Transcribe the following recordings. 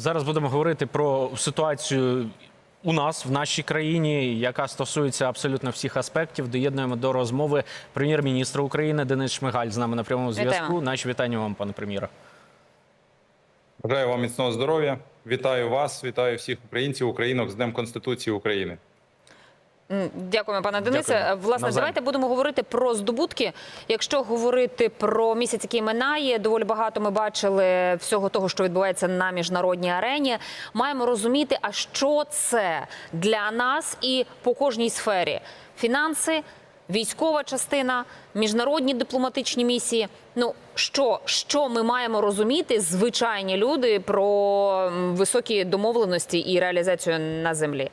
Зараз будемо говорити про ситуацію у нас в нашій країні, яка стосується абсолютно всіх аспектів. Доєднуємо до розмови прем'єр-міністра України Денис Шмигаль з нами на прямому зв'язку. Наші вітання вам, пане прем'єре. Бажаю вам міцного здоров'я. Вітаю вас, вітаю всіх українців, українок з Днем Конституції України. Дякуємо, пане Денисе. Дякуємо. Власне, Навзаєм. давайте будемо говорити про здобутки. Якщо говорити про місяць, який минає, доволі багато ми бачили всього того, що відбувається на міжнародній арені. Маємо розуміти, а що це для нас і по кожній сфері: фінанси, військова частина, міжнародні дипломатичні місії. Ну що, що ми маємо розуміти, звичайні люди, про високі домовленості і реалізацію на землі?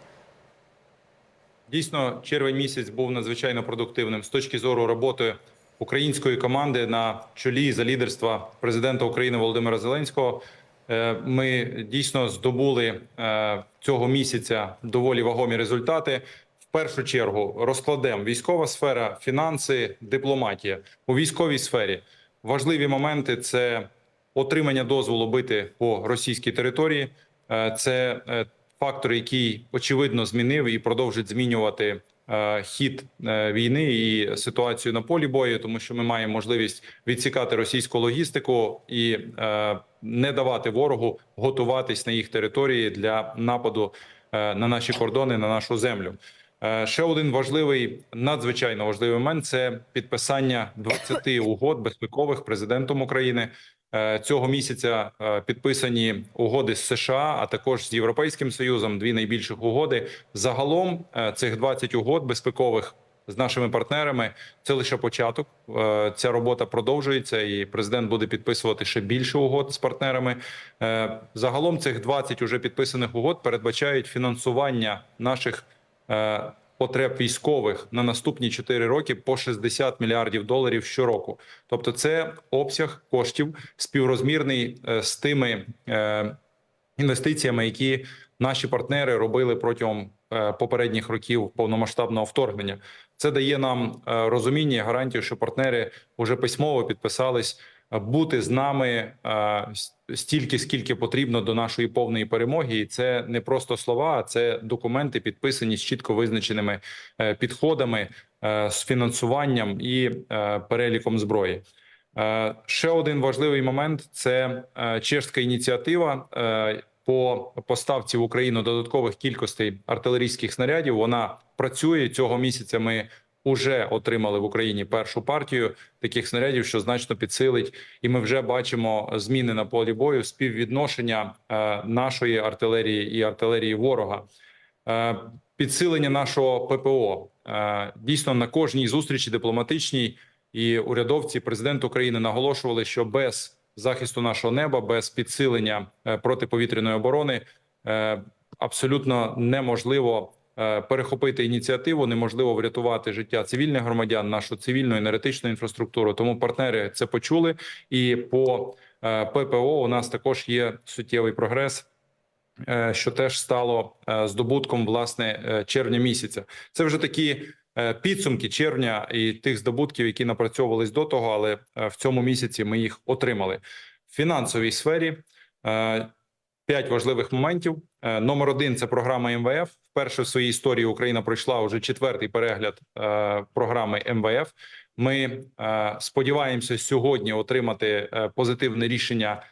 Дійсно, червень місяць був надзвичайно продуктивним з точки зору роботи української команди на чолі за лідерства президента України Володимира Зеленського. Е, Ми дійсно здобули е, цього місяця доволі вагомі результати. В першу чергу розкладемо військова сфера, фінанси, дипломатія у військовій сфері. Важливі моменти це отримання дозволу бити по російській території. Е, Це фактор, який очевидно змінив і продовжить змінювати е, хід е, війни і ситуацію на полі бою, тому що ми маємо можливість відсікати російську логістику і е, не давати ворогу готуватись на їх території для нападу на наші кордони, на нашу землю. Ще один важливий, надзвичайно важливий момент це підписання 20 угод безпекових президентом України. Е, Цього місяця е, підписані угоди з США, а також з Європейським Союзом. Дві найбільших угоди. Загалом е, цих 20 угод безпекових з нашими партнерами це лише початок. Ця робота продовжується, і президент буде підписувати ще більше угод з партнерами. Загалом цих 20 уже підписаних угод передбачають фінансування наших потреб військових на наступні 4 роки по 60 мільярдів доларів щороку. Тобто, це обсяг коштів співрозмірний е, з тими е, інвестиціями, які наші партнери робили протягом е, попередніх років повномасштабного вторгнення. Це дає нам розуміння, і гарантію, що партнери вже письмово підписались бути з нами е, стільки, скільки потрібно до нашої повної перемоги, і це не просто слова, а це документи, підписані з чітко визначеними е, підходами, е, з фінансуванням і е, переліком зброї. Е, Ще один важливий момент це е, чешська ініціатива е, по поставці в Україну додаткових кількостей артилерійських снарядів. Вона працює цього місяця. Ми вже отримали в Україні першу партію таких снарядів, що значно підсилить, і ми вже бачимо зміни на полі бою співвідношення е, нашої артилерії і артилерії ворога. Е, Підсилення нашого ППО Е, дійсно на кожній зустрічі дипломатичній і урядовці, президент України наголошували, що без захисту нашого неба, без підсилення протиповітряної оборони абсолютно неможливо перехопити ініціативу, неможливо врятувати життя цивільних громадян, нашу цивільну енергетичну інфраструктуру. Тому партнери це почули, і по е, ППО у нас також є суттєвий прогрес. е, Що теж стало е, здобутком власне е, червня місяця. Це вже такі е, підсумки червня і тих здобутків, які напрацьовувались до того, але е, в цьому місяці ми їх отримали. В фінансовій сфері е, п'ять важливих моментів. Е, Номер один це програма МВФ. Вперше в своїй історії Україна пройшла уже четвертий перегляд е, програми МВФ. Ми е, сподіваємося сьогодні отримати е, позитивне рішення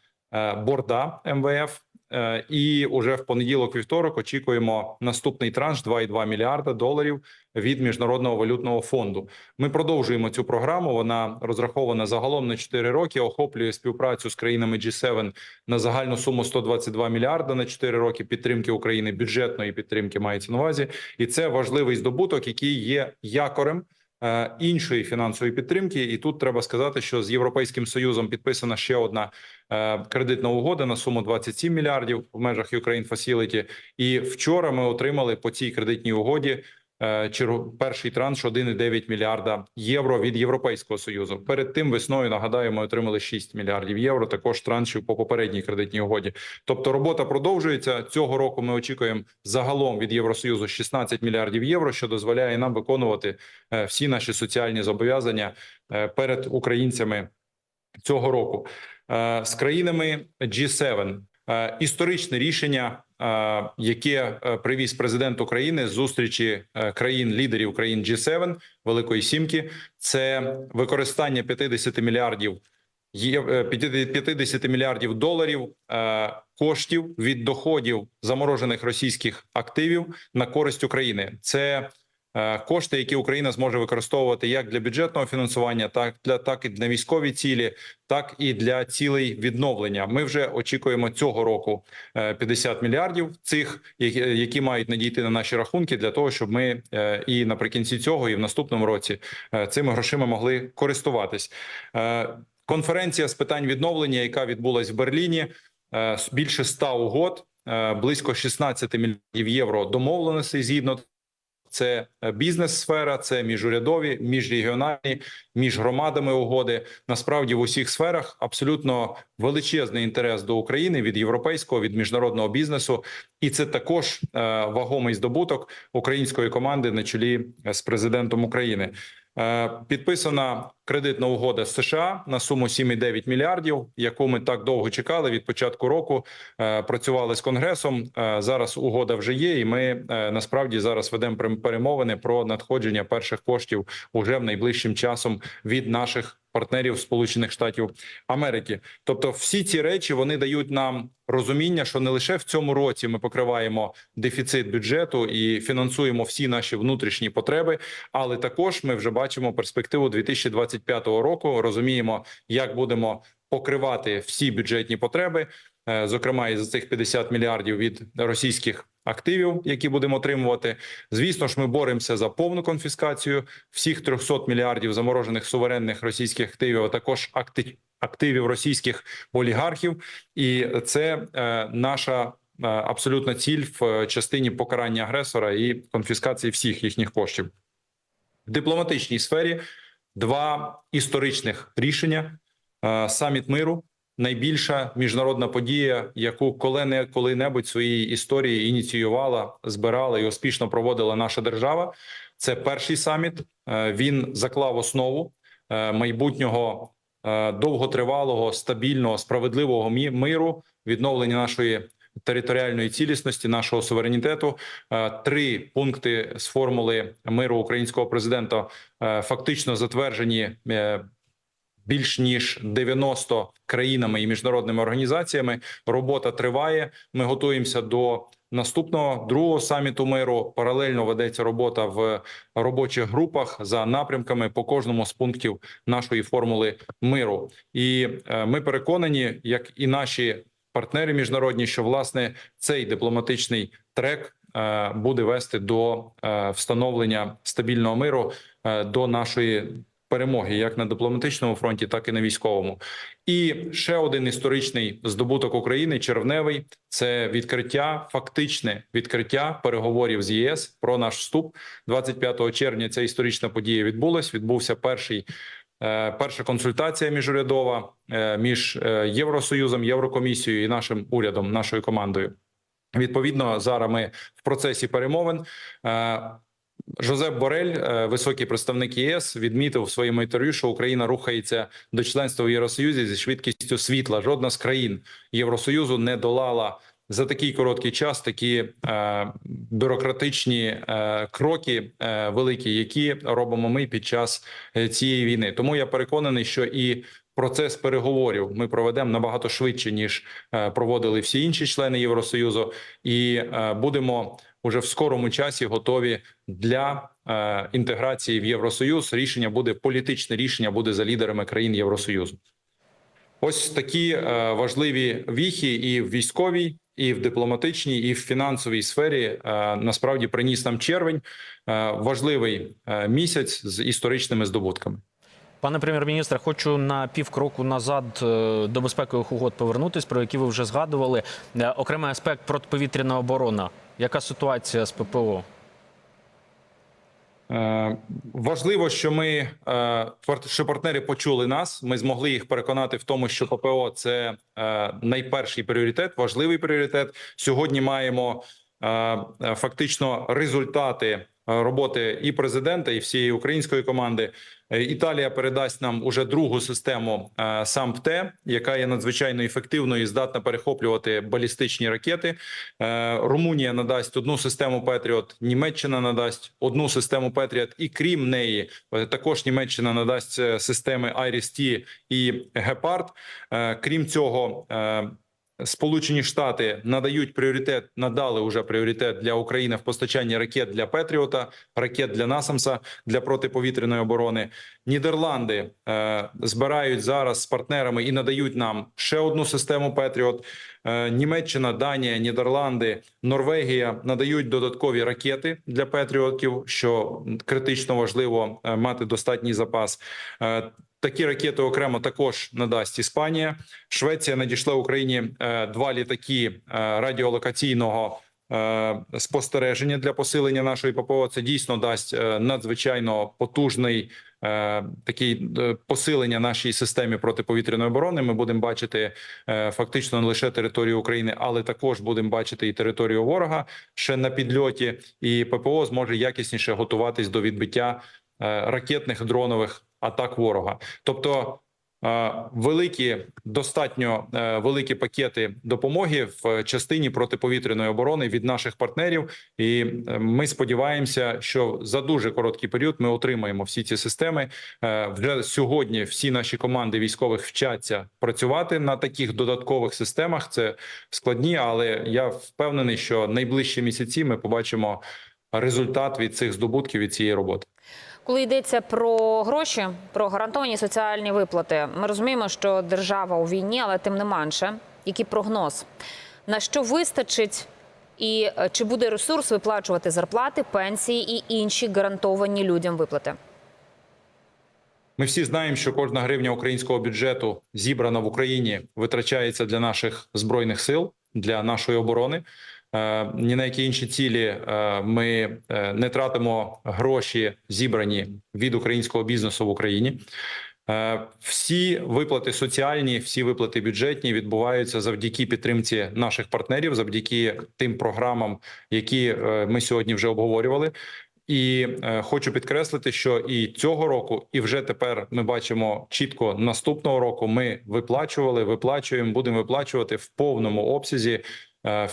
борда МВФ. Е, І уже в понеділок, вівторок, очікуємо наступний транш 2,2 мільярда доларів від міжнародного валютного фонду. Ми продовжуємо цю програму. Вона розрахована загалом на 4 роки. Охоплює співпрацю з країнами G7 на загальну суму 122 мільярда на 4 роки підтримки України. Бюджетної підтримки мається на увазі, і це важливий здобуток, який є якорем. Е, Іншої фінансової підтримки, і тут треба сказати, що з європейським союзом підписана ще одна е, кредитна угода на суму 27 мільярдів в межах Ukraine Facility. І вчора ми отримали по цій кредитній угоді перший транш 1,9 мільярда євро від Європейського союзу. Перед тим весною нагадаю, ми отримали 6 мільярдів євро. Також траншів по попередній кредитній угоді. Тобто робота продовжується цього року. Ми очікуємо загалом від Євросоюзу 16 мільярдів євро, що дозволяє нам виконувати е, всі наші соціальні зобов'язання е, перед українцями цього року. Е, З країнами G7 Е, Історичне рішення, е, яке е, привіз президент України з зустрічі е, країн-лідерів країн G7, Великої Сімки, це використання 50 мільярдів є е, 50 мільярдів доларів е, коштів від доходів заморожених російських активів на користь України. Це е, кошти, які Україна зможе використовувати як для бюджетного фінансування, так для так і для військові цілі, так і для цілей відновлення. Ми вже очікуємо цього року е, 50 мільярдів цих, які, мають надійти на наші рахунки, для того, щоб ми е, і наприкінці цього, і в наступному році е, цими грошима могли користуватись. Е, Конференція з питань відновлення, яка відбулась в Берліні, е, більше ста угод, е, близько 16 мільярдів євро домовленостей згідно. Це е, бізнес-сфера, це міжурядові, міжрегіональні, між громадами угоди. Насправді в усіх сферах абсолютно величезний інтерес до України від європейського, від міжнародного бізнесу, і це також е, вагомий здобуток української команди на чолі з президентом України. Е, Підписана кредитна угода з США на суму 7,9 мільярдів, яку ми так довго чекали від початку року. Е, Працювали з конгресом. Е, Зараз угода вже є, і ми е, насправді зараз ведемо перемовини про надходження перших коштів уже в найближчим часом від наших партнерів Сполучених Штатів Америки. Тобто, всі ці речі вони дають нам розуміння, що не лише в цьому році ми покриваємо дефіцит бюджету і фінансуємо всі наші внутрішні потреби, але також ми вже бачимо перспективу 2025 року. Розуміємо, як будемо покривати всі бюджетні потреби, е, зокрема із цих 50 мільярдів від російських активів, які будемо отримувати. Звісно ж, ми боремося за повну конфіскацію всіх 300 мільярдів заморожених суверенних російських активів, а також акти- активів російських олігархів, і це е, наша. е, Абсолютна ціль в е, частині покарання агресора і конфіскації всіх їхніх коштів в дипломатичній сфері. Два історичних рішення: Е, саміт миру найбільша міжнародна подія, яку коли-не коли-небудь в своїй історії ініціювала, збирала і успішно проводила наша держава. Це перший саміт. Е, Він заклав основу е, майбутнього довготривалого, стабільного, справедливого миру, відновлення нашої територіальної цілісності, нашого суверенітету. Е, Три пункти з формули миру українського президента е, фактично затверджені е, більш ніж 90 країнами і міжнародними організаціями. Робота триває. Ми готуємося до наступного другого саміту миру. Паралельно ведеться робота в робочих групах за напрямками по кожному з пунктів нашої формули миру. І ми переконані, як і наші партнери міжнародні, що власне цей дипломатичний трек е, буде вести до е, встановлення стабільного миру е, до нашої перемоги, як на дипломатичному фронті, так і на військовому. І ще один історичний здобуток України червневий це відкриття, фактичне відкриття переговорів з ЄС про наш вступ 25 червня. Ця історична подія відбулась. Відбувся перший. Е, Перша консультація міжурядова е, між е, Євросоюзом, Єврокомісією і нашим урядом, нашою командою. Відповідно, зараз ми в процесі перемовин. Жозеп Борель, високий представник ЄС, відмітив в своєму інтерв'ю, що Україна рухається до членства в Євросоюзі зі швидкістю світла. Жодна з країн Євросоюзу не долала за такий короткий час такі е, бюрократичні е, кроки е, великі, які робимо ми під час е, цієї війни. Тому я переконаний, що і процес переговорів ми проведемо набагато швидше ніж е, проводили всі інші члени Євросоюзу, і е, будемо уже в скорому часі готові для інтеграції в Євросоюз. Рішення буде політичне рішення буде за лідерами країн Євросоюзу. Ось такі важливі віхи і в військовій, і в дипломатичній, і в фінансовій сфері е, насправді приніс нам червень. Е, важливий е, місяць з історичними здобутками. Пане прем'єр-міністре, хочу на півкроку назад до безпекових угод повернутись, про які ви вже згадували. Окремий аспект протиповітряна оборона. Яка ситуація з ППО? Е, Важливо, що ми е, що партнери почули нас. Ми змогли їх переконати в тому, що ППО це е, найперший пріоритет, важливий пріоритет. Сьогодні маємо фактично результати роботи і президента, і всієї української команди. Е, Італія передасть нам уже другу систему е, САМПТЕ, яка є надзвичайно ефективною і здатна перехоплювати балістичні ракети. Е, Румунія надасть одну систему Петріот, Німеччина надасть одну систему Петріот, і крім неї, е, також Німеччина надасть е, системи Iris-T і Гепард. Е, Крім цього. Сполучені Штати надають пріоритет, надали уже пріоритет для України в постачанні ракет для Петріота, ракет для Насамса для протиповітряної оборони. Нідерланди е, збирають зараз з партнерами і надають нам ще одну систему Петріот. Е, Німеччина, Данія, Нідерланди, Норвегія надають додаткові ракети для Петріотів, що критично важливо е, мати достатній запас. Е, Такі ракети окремо також надасть Іспанія. Швеція надійшла Україні е, два літаки е, радіолокаційного е, спостереження для посилення нашої ППО. Це дійсно дасть надзвичайно потужний такий посилення нашій системі протиповітряної оборони. Ми будемо бачити фактично не лише територію України, але також будемо бачити і територію ворога ще на підльоті. І ППО зможе якісніше готуватись до відбиття ракетних дронових атак ворога. Тобто е, великі, достатньо е, великі пакети допомоги в частині протиповітряної оборони від наших партнерів, і е, ми сподіваємося, що за дуже короткий період ми отримаємо всі ці системи. Вже сьогодні всі наші команди військових вчаться працювати на таких додаткових системах. Це складні, але я впевнений, що найближчі місяці ми побачимо результат від цих здобутків від цієї роботи. Коли йдеться про гроші, про гарантовані соціальні виплати, ми розуміємо, що держава у війні, але тим не менше, який прогноз на що вистачить, і е, чи буде ресурс виплачувати зарплати, пенсії і інші гарантовані людям виплати? Ми всі знаємо, що кожна гривня українського бюджету зібрана в Україні витрачається для наших збройних сил, для нашої оборони. Е, Ні на які інші цілі е, ми е, не тратимо гроші, зібрані від українського бізнесу в Україні. Всі виплати соціальні, всі виплати бюджетні відбуваються завдяки підтримці наших партнерів, завдяки тим програмам, які ми сьогодні вже обговорювали. І хочу підкреслити, що і цього року, і вже тепер ми бачимо чітко наступного року. Ми виплачували, виплачуємо, будемо виплачувати в повному обсязі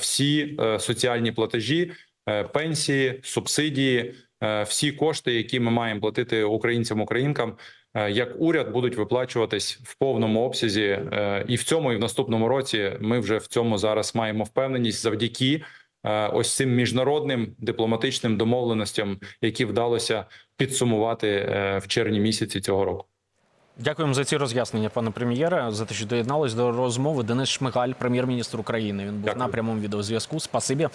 всі е, соціальні платежі, е, пенсії, субсидії, е, всі кошти, які ми маємо платити українцям, українкам. е, Як уряд будуть виплачуватись в повному обсязі, е, і в цьому, і в наступному році ми вже в цьому зараз маємо впевненість завдяки е, ось цим міжнародним дипломатичним домовленостям, які вдалося підсумувати е, в червні місяці цього року. Дякуємо за ці роз'яснення, пане прем'єре, за те, що доєдналось до розмови. Денис Шмигаль, прем'єр-міністр України. Він був Дякую. на прямому відеозв'язку. Спасибі.